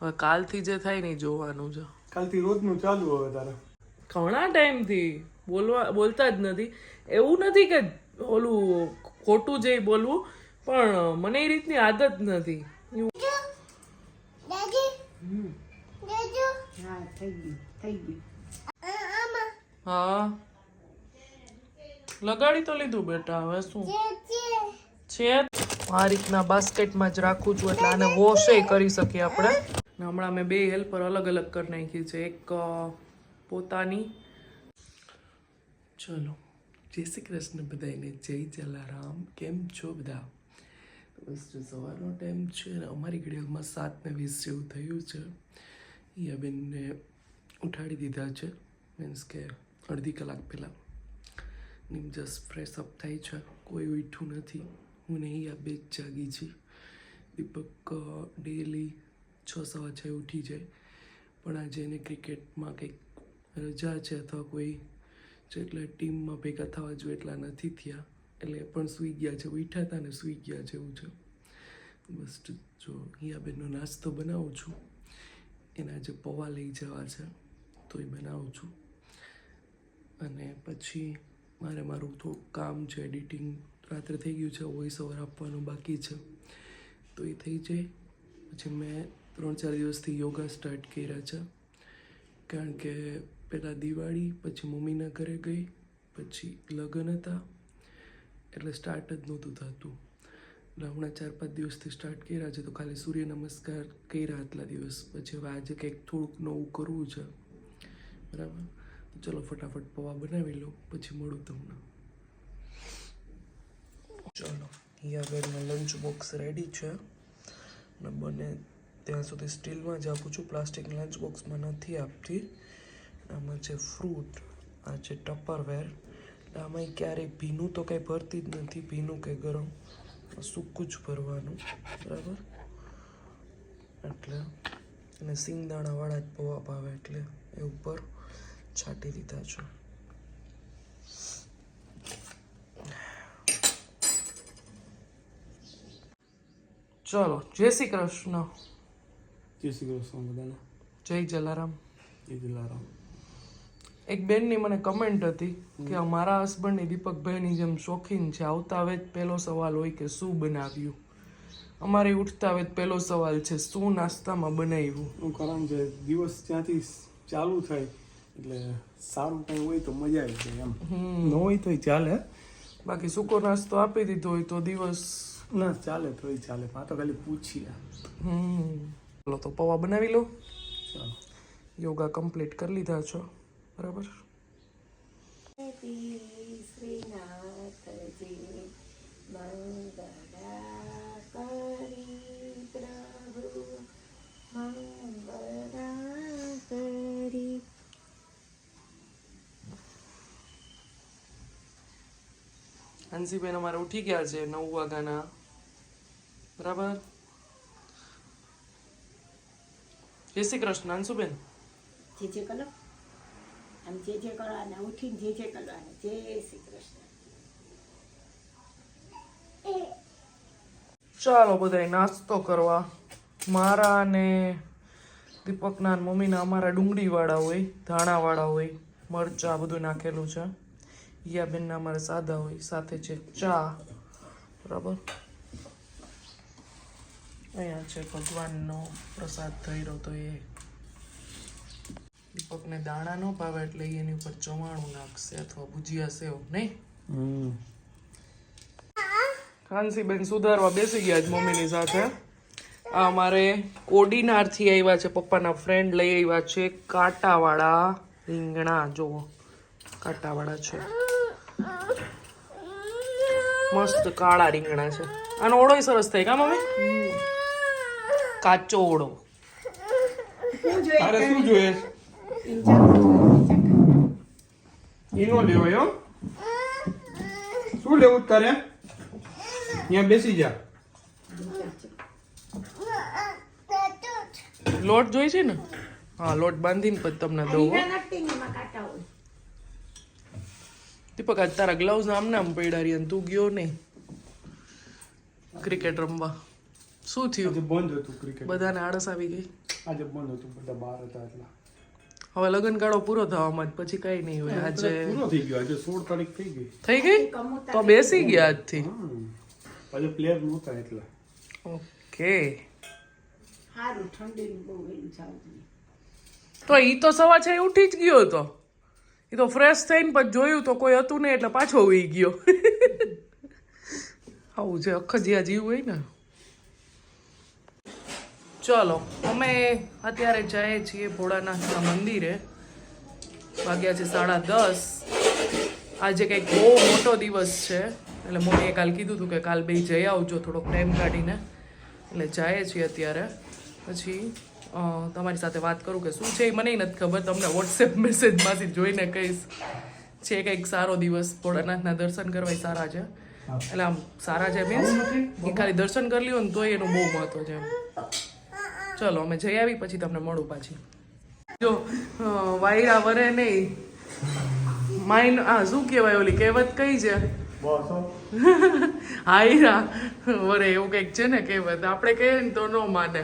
હવે કાલથી જે થાય ને જોવાનું છે. કાલથી રોજનું ચાલુ હવે તારે. ઘણા ટાઈમથી બોલવા બોલતા જ નથી. એવું નથી કે ઓલું ખોટું જે બોલવું પણ મને એ રીતની આદત નથી. હા થઈ ગયું થઈ ગયું. હા. લગાડી તો લીધું બેટા હવે શું? છે. આ રીતના બાસ્કેટમાં જ રાખું છું એટલે આને વોશે કરી શકીએ આપણે. ને હમણાં મેં બે હેલ્પર અલગ અલગ કરી નાખી છે. એક પોતાની. ચલો. જય શ્રી કૃષ્ણ બધાને જય જલારામ. કેમ છો બધા? બસ સવારનો ટાઈમ છે ને અમારી ઘડિયાળમાં સાત ને વીસ જેવું થયું છે. યા બેનને ઉઠાડી દીધા છે. મીન્સ કે અડધી કલાક પહેલાં. નિમ જસ્ટ ફ્રેશ અપ થાય છે. કોઈ ઉઠ્યું નથી. હું નહીં આ બે જાગી છી દીપક ડેલી છ સવા છ, ઉઠી જાય. પણ આજે એને ક્રિકેટમાં કંઈક રજા છે અથવા કોઈ જેટલા ટીમમાં ભેગા થવા જોઈએ એટલા નથી થયા. એટલે પણ સૂઈ ગયા છે, ઉઠ્યા હતા ને સૂઈ ગયા જેવું છે. બસ જો અહીંયા બેનનો નાસ્તો બનાવું છું. એના જે પૌવા લઈ જવા છે તો એ બનાવું છું. અને પછી મારે મારું થોડું કામ છે, એડિટિંગ રાત્રે થઈ ગયું છે વોઇસ ઓવર આપવાનું બાકી છે. તો એ થઈ જાય. પછી મેં ત્રણ ચાર દિવસથી યોગા સ્ટાર્ટ કર્યા છે. કારણ કે પહેલાં દિવાળી, પછી મમ્મીના ઘરે ગઈ, પછી લગ્ન હતા. એટલે સ્ટાર્ટ જ નહોતું થતું. એટલે હમણાં ચાર પાંચ દિવસથી સ્ટાર્ટ કર્યા છે. તો ખાલી સૂર્ય નમસ્કાર કર્યા આટલા દિવસ. પછી હવે આજે કંઈક થોડુંક નવું કરવું છે. બરાબર? તો ચલો ફટાફટ પૌવા બનાવી લો પછી મળું તમને. ચલો હિયાબેનનો લંચ બોક્સ રેડી છે. અને બને ત્યાં સુધી સ્ટીલમાં જ આપું છું. પ્લાસ્ટિક લંચ બોક્સમાં નથી આપતી. આમાં છે ફ્રૂટ, આ છે ટપરવેર. આમાં ક્યારેય ભીનું તો કંઈ ભરતી જ નથી, ભીનું કે ગરમ. સૂકું જ ભરવાનું, બરાબર? એટલે, અને સિંગદાણાવાળા જ પૌવા ભાવે એટલે એ ઉપર છાંટી દીધા છો. ચલો, જય શ્રી કૃષ્ણ. જય શ્રી કૃષ્ણ બધાને. જય જલારામ. જય જલારામ. એક બેનની મને કમેન્ટ હતી કે અમારા હસબન્ડની દીપકભાઈની જેમ શોખીન છે. આવતા આવે જ પહેલો સવાલ હોય કે શું બનાવ્યું? અમારે ઉઠતા જ પહેલો સવાલ છે શું નાસ્તામાં બનાવ્યું? હું કારણ છે દિવસ ત્યાંથી ચાલુ થાય એટલે સારું કંઈ હોય તો મજા આવી જાય એમ. ન હોય તોય ચાલે. બાકી સૂકો નાસ્તો આપી દીધો હોય તો દિવસ ના ચાલે તોય ચાલે. આ તો ખાલી પૂછીએ હમ. ચલો તો પૌવા બનાવી લો. ચાલો. યોગા કમ્પ્લીટ કરી લીધા છો. બરાબર? હંસીબેન અમારે ઉઠી ગયા છે નવ વાગ્યાના. બરાબર? જય શ્રી કૃષ્ણ અંશુબેન જે જે કરો આમ જે જે કરો અને ઉઠીને જે જે કરવાનું જય શ્રી કૃષ્ણ. ચાલો બધાય નાસ્તો કરવા. મારા અને દીપકના મમ્મીના અમારા ડુંગળીવાળા હોય ધાણાવાળા હોય મરચાં બધું નાખેલું છે. યાબેનના અમારે સાદા હોય સાથે છે ચા. બરાબર? અહીંયા છે ભગવાનનો પ્રસાદ થઈ રહ્યો તો એ દીપકને દાણા ન ભાવે એટલે એની ઉપર ચવાણું નાખશે અથવા ભુજિયા સેવ નહીં? ખાનસીબેન સુધારવા બેસી ગયા જ મમ્મીની સાથે. આ અમારે કોડીનારથી આવ્યા છે પપ્પાના ફ્રેન્ડ લઈ આવ્યા છે કાંટાવાળા રીંગણા જુઓ. કાંટાવાળા છે. મસ્ત કાળા રીંગણા છે. આનો ઓળો સરસ થાય કા મમ્મી? કાચો ઓળો તારે શું જોઈએ ઈનો લેવાય હો. શું લેવું તારે? ત્યાં બેસી જા. લોટ જોઈ છે ને? હા લોટ બાંધીને પછી તમને દઉં ને દીપક આજ તારા ગ્લવ્સ આમ નામ પડ્યા રહ્યા ને તું ગયો નહીં. ક્રિકેટ રમવા. શું થયું? આજે બંધ હતું ક્રિકેટ બધાને આળસ આવી ગઈ. આજે બંધ હતું બધા બહાર હતા એટલા. હવે લગ્નગાળો પૂરો થવામાં જ પછી કઈ નહીં હોય. આજે પૂરો થઈ ગયો આજે 16 તારીખ થઈ ગઈ. થઈ ગઈ? તો બેસી ગયા આજથી. આજે પ્લેયર નહોતા એટલા. ઓકે. સારું ઠંડીનું બહુ તો ઈ તો સવા છે ઉઠી જ ગયો હતો. એ તો ફ્રેશ થઈને પછી જોયું તો કોઈ હતું નહીં એટલે પાછો ઉઈ ગયો. આવું છે અખજિયા જીવ હોય ને. ચલો અમે અત્યારે જઈએ છીએ ભોળાનાથના મંદિરે. વાગ્યા છે સાડા દસ. આજે કંઈક બહુ મોટો દિવસ છે. એટલે મમ્મીએ કાલ કીધું હતું કે કાલ બે જઈ આવજો થોડોક ટાઈમ કાઢીને. એટલે જઈએ છીએ અત્યારે. પછી તમારી સાથે વાત કરું કે શું છે એ મને નથી ખબર. તમને વોટ્સએપ મેસેજમાંથી જોઈને કહીશ. છે કંઈક સારો દિવસ. ભોળાનાથના દર્શન કરવા સારા છે. એટલે આમ સારા છે મીન્સ ખાલી દર્શન કરી લ્યો ને તો એનું બહુ મહત્વ છે એમ. ચલો અમે જઈ આવી પછી તમને મળું પાછી. જો વાયરા વરે નહીં. માઇન આ શું કહેવાય ઓલી કહેવત કઈ છે? હાયરા વરે એવું કંઈક છે ને કહેવત. આપણે કહીએ ને તો ન માને.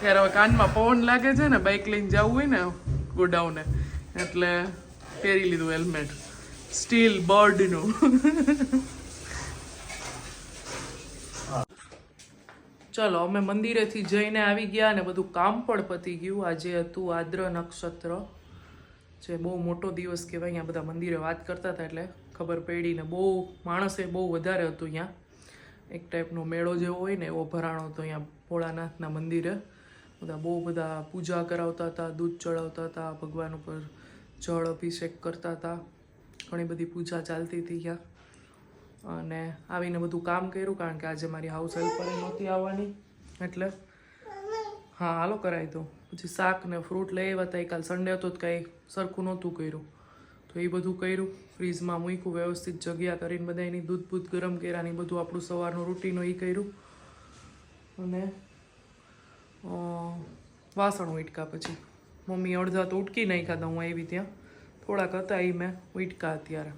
ત્યારે હવે કાનમાં પવન લાગે છે ને બાઇક લઈને જવું હોય ને ગોડાઉને. એટલે પહેરી લીધું હેલ્મેટ સ્ટીલ બર્ડનું ચલો, અમે મંદિરેથી જઈને આવી ગયા અને બધું કામ પણ પતી ગયું. આજે હતું આદ્ર નક્ષત્ર, જે બહુ મોટો દિવસ કહેવાય. અહીંયા બધા મંદિરે વાત કરતા હતા એટલે ખબર પડી ને બહુ માણસે બહુ વધારે હતું અહીંયા. એક ટાઈપનો મેળો જેવો હોય ને એવો ભરાણો હતો અહીંયા ભોળાનાથના મંદિરે. બધા બહુ બધા પૂજા કરાવતા હતા, દૂધ ચડાવતા હતા, ભગવાન ઉપર જળ અભિષેક કરતા હતા. ઘણી બધી પૂજા ચાલતી હતી અહીંયા. અને આવીને બધું કામ કર્યું કારણ કે આજે મારી હાઉસ હેલ્પર નહોતી આવવાની. એટલે હા, હાલો કરાવી દઉં પછી શાક ને ફ્રૂટ લઈ આવ્યા હતા કાલ સન્ડે હતો તો કાંઈ સરખું નહોતું કર્યું. તો એ બધું કર્યું. ફ્રીજમાં મૂક્યું, વ્યવસ્થિત જગ્યા કરીને બધા એની દૂધ બૂધ ગરમ કર્યા ને બધું આપણું સવારનું રૂટીન એ કર્યું. અને વાસણ ઉટકા પછી. મમ્મી અડધા તો ઉટકી નાખ્યા હતા હું આવી ત્યાં. થોડાક હતા એ મેં ઉટકા અત્યારે.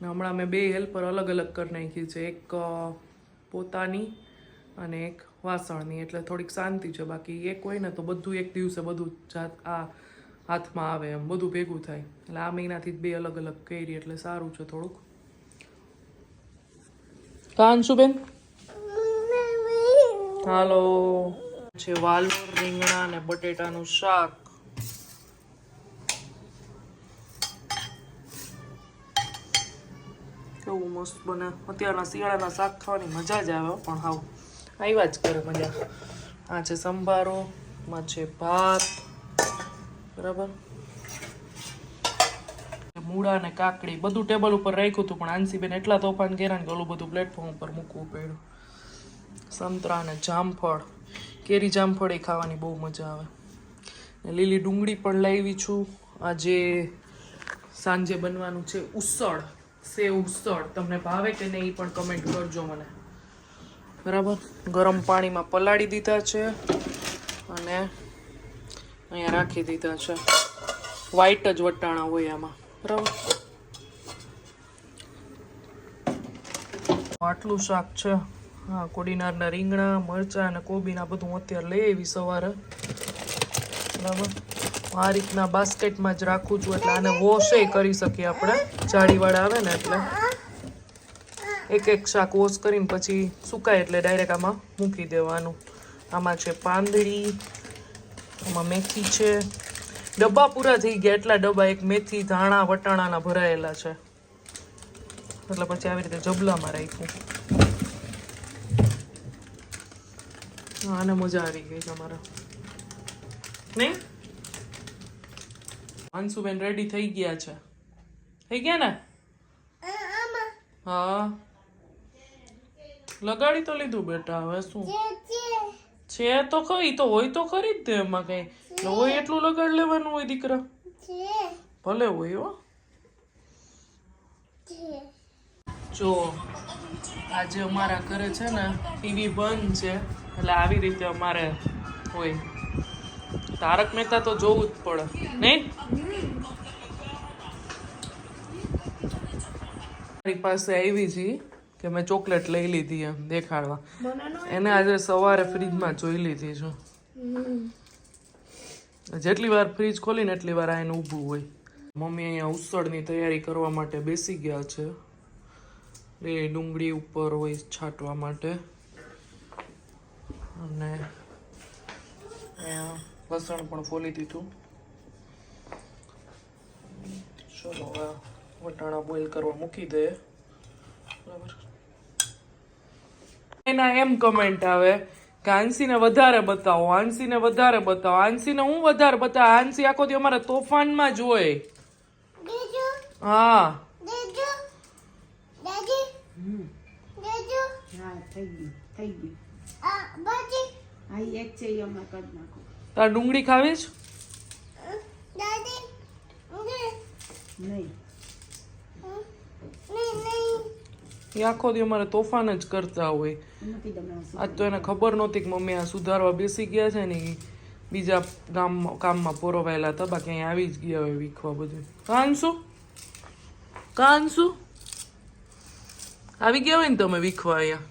ને હમણાં મેં બે હેલ્પર અલગ અલગ કરી નાખી છે. એક પોતાની અને એક વાસણની. એટલે થોડીક શાંતિ છે. બાકી એક હોય ને તો બધું એક દિવસે બધું જાત આ હાથમાં આવે એમ. બધું ભેગું થાય. એટલે આ મહિનાથી જ બે અલગ અલગ કરી. એટલે સારું છે થોડુંક. કાંશુબેન હાલો. છે વાલોર રીંગણા અને બટેટાનું શાક. મસ્ત બને. અત્યારના શિયાળાના શાક ખાવાની મજા જ આવે પણ હાવ. આવ્યા જ કરે મજા. આ છે સંભારો માં છે ભાત. બરાબર? મૂળા ને કાકડી, બધું ટેબલ ઉપર રાખ્યું હતું, પણ આંસીબેન એટલા તોફાન કર્યા ને કે બધું પ્લેટફોર્મ ઉપર મૂકવું પડ્યું. સંતરા ને જામફળ. કેરી જામફળ એ ખાવાની બહુ મજા આવે. ને લીલી ડુંગળી પણ લાવી છું. આજે સાંજે બનવાનું છે ઉસળ. સેવ સળ તમને ભાવે કે નહીં એ પણ કમેન્ટ કરજો મને. બરાબર? ગરમ પાણીમાં પલાળી દીધા છે અને અહીંયા રાખી દીધા છે. વ્હાઈટ જ વટાણા હોય આમાં. બરાબર? આટલું શાક છે. હા, કોડીનારના રીંગણા, મરચાં અને કોબીના બધું અત્યારે લઈ આવી સવારે. બરાબર? આ રીતના બાસ્કેટમાં જ રાખું છું એટલે આને વોશે કરી શકીએ આપણે. જાળીવાળા આવે ને એટલે. એક એક શાક વોશ કરીને પછી સુકાય એટલે ડાયરેક્ટ આમાં મૂકી દેવાનું. આમાં છે પાંદડી, આમાં મેથી છે. ડબ્બા પૂરા થઈ ગયા એટલા ડબ્બા, એક મેથી, ધાણા, વટાણાના ભરાયેલા છે. એટલે પછી આવી રીતે જબલામાં રાખ્યું. આને મજા આવી ગઈ તમારા નહીં? અંશુબેન રેડી થઈ ગયા છે. થઈ ગયા ને? હા. લગાડી તો લીધું બેટા હવે શું? છે તો ખરી તો હોય તો ખરી જ તે એમાં કઈ. હોય એટલું લગાડ લેવાનું હોય દીકરા. ભલે હોય હો. જો આજે અમારા ઘરે છે ને ટીવી બંધ છે એટલે આવી રીતે અમારે હોય. તારક મહેતા તો જોવું જ પડે. નહીં? મારી પાસે આવી છે કે મેં ચોકલેટ લઈ લીધી એમ દેખાડવા. એને આજે સવારે ફ્રીજમાં જોઈ લીધી છે. જેટલી વાર ફ્રીજ ખોલીને એટલી વાર આઈને ઊભું હોય. મમ્મી અહીંયા ઉસળની તૈયારી કરવા માટે બેસી ગયા છે. એ ડુંગળી ઉપર હોય છાંટવા માટે. અને લસણ પણ ફોલી દીધું. ચલો હવે વટાણા બોઇલ કરવા મૂકી દે. બરાબર. એના એમ કમેન્ટ આવે કે આંસીને વધારે બતાવો આંસીને વધારે બતાવો આંસીને હું વધારે બતાવો? આંસી આખો દી અમારા તોફાનમાં જ હોય. હા. હા થઈ ગયું થઈ ગયું. હા એક છે એ અમે કરી નાખો. તાર ડુંગળી ખાવી છે એ આખો દી અમારે તોફાન જ કરતા હોય. આજ તો એને ખબર નહોતી કે મમ્મી આ સુધારવા બેસી ગયા છે ને બીજા ગામ કામમાં પોરવાયેલા હતા બાકી અહીંયા આવી જ ગયા હોય વીખવા બધું. કાંસુ? કાંસુ? આવી ગયા હોય ને તમે વીખવા અહીંયા?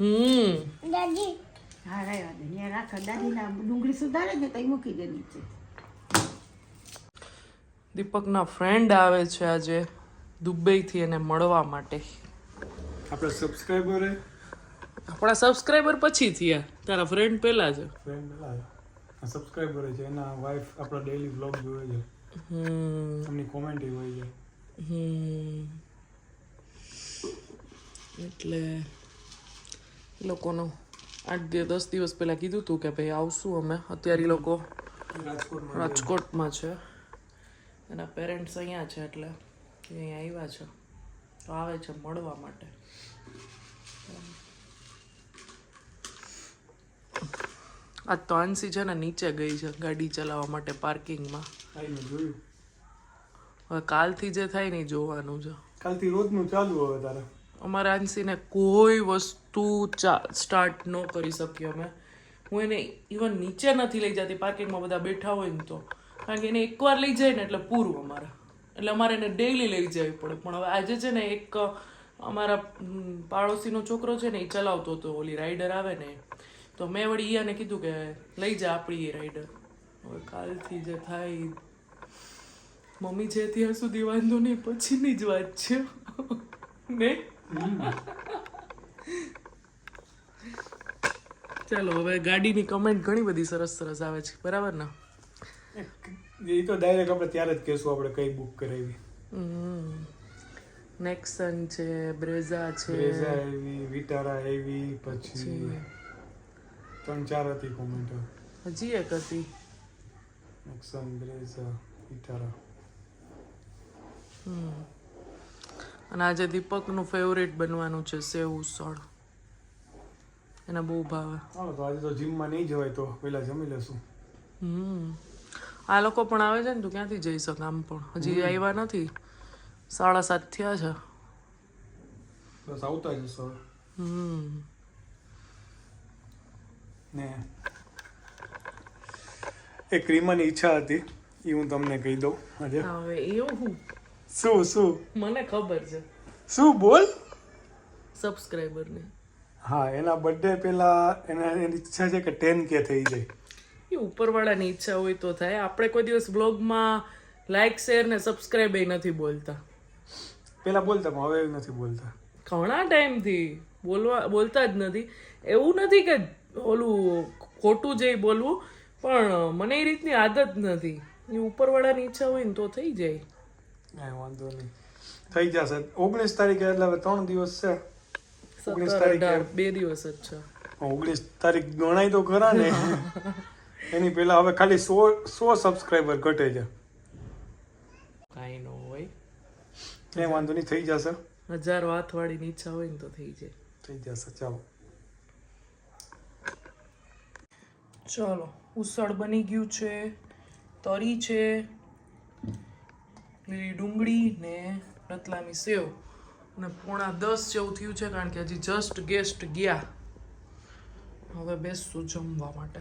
હમ. હા રહ્યા દે ત્યાં રાખા. દાદીના ડુંગળી સુધારે ને તો મૂકી દે નીચે. દીપકના ફ્રેન્ડ આવે છે આજે દુબઈથી એને મળવા માટે. આપણે સબસ્ક્રાઈબરે આપણા સબસ્ક્રાઈબર પછી થયા. તારા ફ્રેન્ડ પહેલા છે ફ્રેન્ડ પહેલા સબસ્ક્રાઈબરે છે. એના વાઈફ આપણા ડેઈલી વ્લોગ જોવે છે. હમ. એમની કોમેન્ટ હોય છે. હમ. એટલે એ લોકોનું આઠ દસ દિવસ પહેલાં કીધું હતું કે ભાઈ આવશું અમે. અત્યારે એ લોકો રાજકોટમાં છે. એના પેરેન્ટ્સ અહીંયા છે એટલે અહીંયા આવ્યા છે. તો આવે છે મળવા માટે. આ તો આંસી છે ને નીચે ગઈ છે ગાડી ચલાવવા માટે પાર્કિંગમાં. હવે કાલથી જે થાય ને જોવાનું છે. કાલથી રોજનું ચાલુ હવે તારે. અમારા આંસીને કોઈ વસ્તુ સ્ટાર્ટ ન કરી શકીએ અમે. હું એને ઇવન નીચે નથી લઈ જતી, પાર્કિંગમાં બધા બેઠા હોય ને તો. કારણ કે એને એકવાર લઈ જાય ને એટલે પૂરું અમારા. એટલે અમારે એને ડેઈલી લઈ જવી પડે. પણ હવે આજે છે ને એક અમારા પાડોશીનો છોકરો છે ને, એ ચલાવતો હતો. ઓલી રાઈડર આવે ને. તો મેં વળી ઈયાને કીધું કે લઈ જા આપણી એ રાઈડર હવે કાલથી જે થાય. મમ્મી છે ત્યાં સુધી વાંધો નહીં, પછીની જ વાત છે. ને? ચાલો હવે ગાડીની કમેન્ટ ઘણી બધી સરસ સરસ આવે છે. બરાબર ને? એ તો ડાયરેક્ટ આપણે ત્યારે જ કહેશું આપણે કઈ બુક કરાવી. નેક્સન છે બ્રેઝા છે. બ્રેઝા આવી વિટારા આવી પછી ત્રણ ચાર હતી કોમેન્ટ હજી એક હતી. નેક્સન બ્રેઝા વિટારા અને આજે દીપકનું ફેવરેટ બનવાનું છે સેવ ઉસળ એને બહુ ભાવે. હા તો આજે તો જીમમાં નહીં જવાય તો પહેલા જમી લેશું. હમ. આ લોકો પણ આવે છે ને તું ક્યાંથી જઈ શક આમ પણ? હજી આવ્યા નથી. સાડા સાત થયા છે. બસ આવતા જશો હમ. ને એક રીમાની ઈચ્છા હતી એ હું તમને કહી દઉં આજે. હવે એવું હું? શું શું? મને ખબર છે. શું બોલ? સબસ્ક્રાઈબરને હા એના બર્થડે પહેલા એના એની ઈચ્છા છે કે ટેન કે થઈ જાય. એ ઉપરવાળાની ઈચ્છા હોય તો થાય. આપણે કોઈ દિવસ બ્લોગમાં લાઈક શેર ને સબસ્ક્રાઇબ એ નથી બોલતા. પહેલા બોલતા પણ હવે નથી બોલતા. ઘણા ટાઈમથી બોલવા બોલતા જ નથી. એવું નથી કે ઓલું ખોટું જે બોલવું પણ મને એ રીતની આદત નથી. એ ઉપરવાળાની ઈચ્છા હોય ને તો થઈ જાય. કાંઈ વાંધો નહીં. થઈ જશે. ઓગણીસ તારીખે એટલે હવે ત્રણ દિવસ છે. ઓગણીસ તારીખે બે દિવસ જ છે. ઓગણીસ તારીખ ગણાય તો ખરા ને. એની પહેલા હવે ખાલી સો સો સબસ્ક્રાઈબર ઘટે છે. કાંઈ ન હોય. કઈ વાંધો નહીં થઈ જશે. હજાર વાત વાળી ઈચ્છા હોય ને તો થઈ જાય. થઈ જશે ચાલો. ચાલો ઉસળ બની ગયું છે. તરી છે. લીલી ડુંગળી ને રતલામી સેવ અને પોણા દસ જેવું થયું છે કારણ કે હજી જસ્ટ ગેસ્ટ ગયા. હવે બેસશું જમવા માટે.